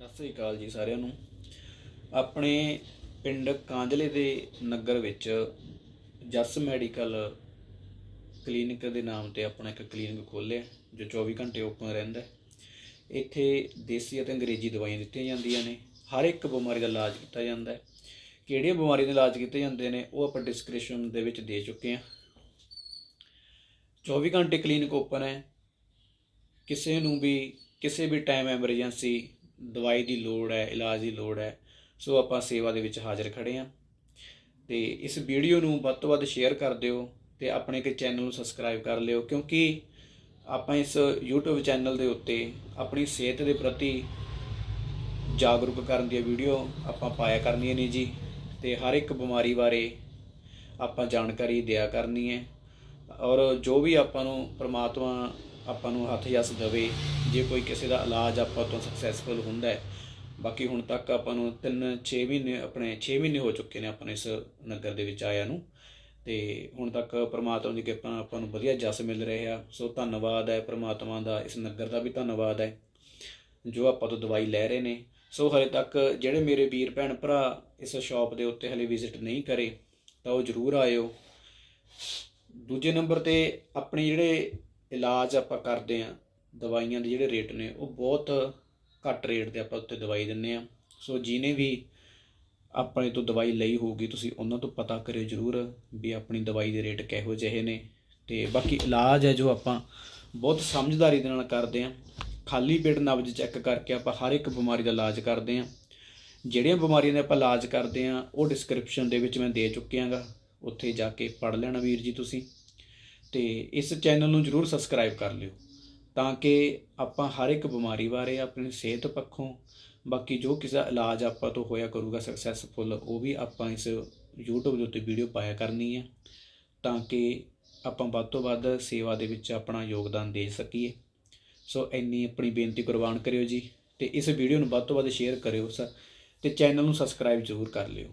ਸਤਿ ਸ੍ਰੀ ਅਕਾਲ ਜੀ ਸਾਰਿਆਂ ਨੂੰ। ਆਪਣੇ ਪਿੰਡ ਕਾਂਜਲੇ ਦੇ ਨਗਰ ਵਿੱਚ ਜੱਸ ਮੈਡੀਕਲ ਕਲੀਨਿਕ ਦੇ ਨਾਮ ਤੇ ਆਪਣਾ ਇੱਕ ਕਲੀਨਿਕ ਖੋਲ੍ਹਿਆ ਜੋ 24 ਘੰਟੇ ਓਪਨ ਰਹਿੰਦਾ ਇੱਥੇ ਦੇਸੀ ਅਤੇ ਅੰਗਰੇਜ਼ੀ ਦਵਾਈਆਂ ਦਿੱਤੀਆਂ ਜਾਂਦੀਆਂ ਨੇ। ਹਰ ਇੱਕ ਬਿਮਾਰੀ ਦਾ ਇਲਾਜ ਕੀਤਾ ਜਾਂਦਾ ਹੈ। ਕਿਹੜੀਆਂ ਬਿਮਾਰੀਆਂ ਦੇ ਇਲਾਜ ਕੀਤੇ ਜਾਂਦੇ ਨੇ, ਉਹ ਆਪਾਂ ਡਿਸਕ੍ਰਿਪਸ਼ਨ ਦੇ ਵਿੱਚ ਦੇ ਚੁੱਕੇ ਹਾਂ। 24 ਘੰਟੇ ਕਲੀਨਿਕ ਓਪਨ ਹੈ। ਕਿਸੇ ਨੂੰ ਵੀ, ਕਿਸੇ ਵੀ ਟਾਈਮ ਐਮਰਜੈਂਸੀ ਦਵਾਈ ਦੀ ਲੋੜ ਹੈ, ਇਲਾਜ ਦੀ ਲੋੜ ਹੈ, ਸੋ ਆਪਾਂ ਸੇਵਾ ਦੇ ਵਿੱਚ ਹਾਜ਼ਰ ਖੜੇ ਹਾਂ। ਤੇ ਇਸ ਵੀਡੀਓ ਨੂੰ ਵੱਧ ਤੋਂ ਵੱਧ ਸ਼ੇਅਰ ਕਰ ਦਿਓ ਤੇ ਆਪਣੇ ਇੱਕ ਚੈਨਲ ਨੂੰ ਸਬਸਕ੍ਰਾਈਬ ਕਰ ਲਿਓ, ਕਿਉਂਕਿ ਆਪਾਂ ਇਸ YouTube ਚੈਨਲ ਦੇ ਉੱਤੇ ਆਪਣੀ ਸਿਹਤ ਦੇ ਪ੍ਰਤੀ ਜਾਗਰੂਕ ਕਰਨ ਦੀ ਵੀਡੀਓ ਆਪਾਂ ਪਾਇਆ ਕਰਨੀਆਂ ਨੇ ਜੀ, ਤੇ ਹਰ ਇੱਕ ਬਿਮਾਰੀ ਬਾਰੇ ਆਪਾਂ ਜਾਣਕਾਰੀ ਦਿਆ ਕਰਨੀ ਹੈ। ਔਰ ਜੋ ਵੀ ਆਪਾਂ ਨੂੰ ਪ੍ਰਮਾਤਮਾ ਆਪਾਂ ਨੂੰ ਹੱਥ ਜਸ ਦੇਵੇ, ਜੇ ਕੋਈ ਕਿਸੇ ਦਾ ਇਲਾਜ ਆਪਾਂ ਤੋਂ ਸਕਸੈਸਫੁਲ ਹੁੰਦਾ ਹੈ। ਬਾਕੀ ਹੁਣ ਤੱਕ ਆਪਾਂ ਨੂੰ 3 6 ਮਹੀਨੇ ਆਪਣੇ 6 ਮਹੀਨੇ ਹੋ ਚੁੱਕੇ ਨੇ ਆਪਣੇ ਇਸ ਨਗਰ ਦੇ ਵਿੱਚ ਆਇਆ ਨੂੰ। ਤੇ ਹੁਣ ਤੱਕ ਪ੍ਰਮਾਤਮਾ ਦੀ ਕਿਰਪਾ ਨਾਲ ਆਪਾਂ ਨੂੰ ਵਧੀਆ ਜਸ ਮਿਲ ਰਿਹਾ ਸੋ ਧੰਨਵਾਦ ਹੈ ਪ੍ਰਮਾਤਮਾ ਦਾ, ਇਸ ਨਗਰ ਦਾ ਵੀ ਧੰਨਵਾਦ ਹੈ, ਜੋ ਆਪਾਂ ਤੋਂ ਦਵਾਈ ਲੈ ਰਹੇ ਨੇ। ਸੋ ਹਲੇ ਤੱਕ ਜਿਹੜੇ ਮੇਰੇ ਵੀਰ ਭੈਣ ਭਰਾ ਇਸ ਸ਼ਾਪ ਦੇ ਉੱਤੇ ਹਲੇ ਵਿਜ਼ਿਟ ਨਹੀਂ ਕਰੇ, ਤਾਂ ਉਹ ਜ਼ਰੂਰ ਆਇਓ। ਦੂਜੇ ਨੰਬਰ ਤੇ ਆਪਣੇ ਜਿਹੜੇ ਇਲਾਜ ਆਪਾਂ ਕਰਦੇ ਆ ਦਵਾਈਆਂ ਦੇ ਜਿਹੜੇ ਰੇਟ ਨੇ, ਉਹ ਬਹੁਤ ਘੱਟ ਰੇਟ ਤੇ ਆਪਾਂ ਉੱਤੇ ਦਵਾਈ ਦਿੰਨੇ ਆ ਸੋ ਜਿਹਨੇ ਵੀ ਆਪਣੇ ਤੋਂ ਦਵਾਈ ਲਈ ਹੋਊਗੀ, ਤੁਸੀਂ ਉਹਨਾਂ ਤੋਂ ਪਤਾ ਕਰਿਓ ਜ਼ਰੂਰ ਵੀ ਆਪਣੀ ਦਵਾਈ ਦੇ ਰੇਟ ਕਿਹੋ ਜਿਹੇ ਨੇ। ਤੇ ਬਾਕੀ ਇਲਾਜ ਹੈ ਜੋ ਆਪਾਂ ਬਹੁਤ ਸਮਝਦਾਰੀ ਦੇ ਨਾਲ ਕਰਦੇ ਆ ਖਾਲੀ ਪੇਟ ਨਬਜ਼ ਚੈੱਕ ਕਰਕੇ ਆਪਾਂ ਹਰ ਇੱਕ ਬਿਮਾਰੀ ਦਾ ਇਲਾਜ ਕਰਦੇ ਆ ਜਿਹੜੀਆਂ ਬਿਮਾਰੀਆਂ ਦਾ ਆਪਾਂ ਇਲਾਜ ਕਰਦੇ ਆ ਉਹ ਡਿਸਕ੍ਰਿਪਸ਼ਨ ਦੇ ਵਿੱਚ ਮੈਂ ਦੇ ਚੁੱਕਿਆਗਾ। ਉੱਥੇ ਜਾ ਕੇ ਪੜ ਲੈਣਾ ਵੀਰ ਜੀ ਤੁਸੀਂ। ਤੇ ਇਸ ਚੈਨਲ ਨੂੰ ਜਰੂਰ ਸਬਸਕ੍ਰਾਈਬ ਕਰ ਲਿਓ ਤਾਂ ਕਿ ਆਪਾਂ ਹਰ ਇੱਕ ਬਿਮਾਰੀ ਬਾਰੇ ਆਪਣੀ ਸਿਹਤ ਪੱਖੋਂ ਬਾਕੀ ਜੋ ਕਿਸੇ ਦਾ ਇਲਾਜ ਆਪਾਂ ਤੋਂ ਹੋਇਆ ਕਰੂਗਾ ਸਕਸੈਸਫੁਲ ਉਹ ਵੀ ਆਪਾਂ ਇਸ YouTube ਦੇ ਉੱਤੇ ਵੀਡੀਓ ਪਾਇਆ ਕਰਨੀ ਹੈ ਤਾਂ ਕਿ ਆਪਾਂ ਵੱਧ ਤੋਂ ਵੱਧ ਸੇਵਾ ਦੇ ਵਿੱਚ ਆਪਣਾ ਯੋਗਦਾਨ ਦੇ ਸਕੀਏ। ਸੋ ਇੰਨੀ ਆਪਣੀ ਬੇਨਤੀ ਕੁਰਬਾਨ ਕਰਿਓ ਜੀ ਤੇ ਇਸ ਵੀਡੀਓ ਨੂੰ ਵੱਧ ਤੋਂ ਵੱਧ ਸ਼ੇਅਰ ਕਰਿਓ ਸਰ ਤੇ ਚੈਨਲ ਨੂੰ ਸਬਸਕ੍ਰਾਈਬ ਜ਼ਰੂਰ ਕਰ ਲਿਓ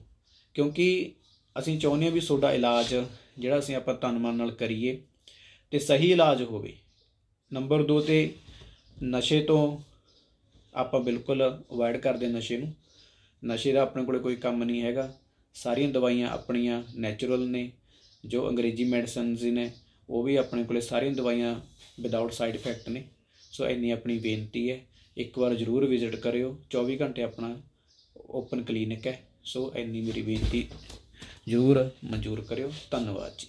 ਕਿਉਂਕਿ ਅਸੀਂ ਚਾਹੁੰਦੇ ਹਾਂ ਵੀ ਤੁਹਾਡਾ ਇਲਾਜ ਜਿਹੜਾ ਅਸੀਂ ਆਪਾਂ ਤਨ ਮਨ ਨਾਲ ਕਰੀਏ ਤੇ ਸਹੀ ਇਲਾਜ ਹੋਵੇ। ਨੰਬਰ 2 ਤੇ ਨਸ਼ੇ ਤੋਂ ਆਪਾਂ ਬਿਲਕੁਲ ਅਵੋਇਡ ਕਰਦੇ ਨਸ਼ੇ ਨੂੰ। ਨਸ਼ੇ ਦਾ ਆਪਣੇ ਕੋਲੇ ਕੋਈ ਕੰਮ ਨਹੀਂ ਹੈਗਾ। ਸਾਰੀਆਂ ਦਵਾਈਆਂ ਆਪਣੀਆਂ ਨੈਚੁਰਲ ਨੇ, ਜੋ ਅੰਗਰੇਜ਼ੀ ਮੈਡੀਸਿਨਸ ਨੇ, ਉਹ ਵੀ ਆਪਣੇ ਕੋਲੇ ਸਾਰੀਆਂ ਦਵਾਈਆਂ ਵਿਦਆਊਟ ਸਾਈਡ ਇਫੈਕਟ ਨੇ। ਸੋ ਇੰਨੀ ਆਪਣੀ ਬੇਨਤੀ ਹੈ, ਇੱਕ ਵਾਰ ਜ਼ਰੂਰ ਵਿਜ਼ਿਟ ਕਰਿਓ। 24 ਘੰਟੇ ਆਪਣਾ ਓਪਨ ਕਲੀਨਿਕ ਹੈ। ਸੋ ਇੰਨੀ ਮੇਰੀ ਬੇਨਤੀ ਜ਼ਰੂਰ ਮਨਜ਼ੂਰ ਕਰਿਓ। ਧੰਨਵਾਦ ਜੀ।